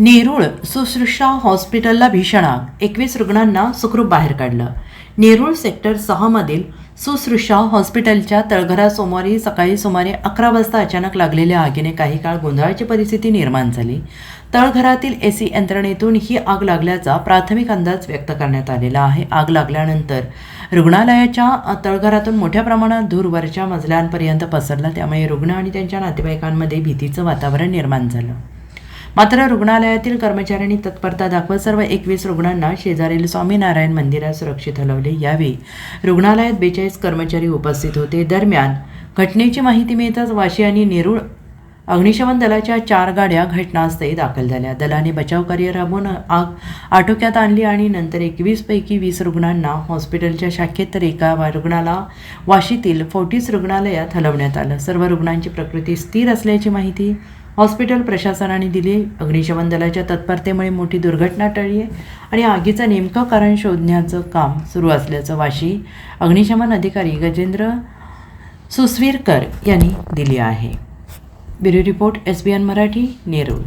नेरूळ सुश्रुषा हॉस्पिटलला भीषण आग. एकवीस रुग्णांना सुखरूप बाहेर काढलं. नेरूळ सेक्टर सहामधील सुश्रुषा हॉस्पिटलच्या तळघरा सोमवारी सकाळी सुमारे अकरा वाजता अचानक लागलेल्या आगीने काही काळ गोंधळाची परिस्थिती निर्माण झाली. तळघरातील ए सी यंत्रणेतून ही आग लागल्याचा प्राथमिक अंदाज व्यक्त करण्यात आलेला आहे. आग लागल्यानंतर रुग्णालयाच्या तळघरातून मोठ्या प्रमाणात धूर वरच्या मजल्यांपर्यंत पसरला. त्यामुळे रुग्ण आणि त्यांच्या नातेवाईकांमध्ये भीतीचं वातावरण निर्माण झालं. मात्र रुग्णालयातील कर्मचाऱ्यांनी तत्परता दाखवत सर्व एकवीस रुग्णांना शेजारील स्वामीनारायण मंदिरात सुरक्षित हलवले यावेळी रुग्णालयात बेचाळीस कर्मचारी उपस्थित होते. दरम्यान घटनेची माहिती मिळताच वाशी आणि नेरूळ अग्निशमन दलाच्या चार गाड्या घटनास्थळी दाखल झाल्या. दलाने बचावकार्य राबवून आग आटोक्यात आणली आणि नंतर एकवीस पैकी वीस रुग्णांना हॉस्पिटलच्या शाखेत तर एका रुग्णाला वाशीतील फोर्टीस रुग्णालयात हलवण्यात आलं. सर्व रुग्णांची प्रकृती स्थिर असल्याची माहिती हॉस्पिटल प्रशासनाने दिली अग्निशमन दलाच्या तत्परतेमुळे मोठी दुर्घटना टळली आहे आणि आगीचं नेमकं कारण शोधण्याचं काम सुरू असल्याचं वाशी अग्निशमन अधिकारी गजेंद्र सुसवीरकर यांनी दिली आहे. Bureau report S B N Marathi Nerul.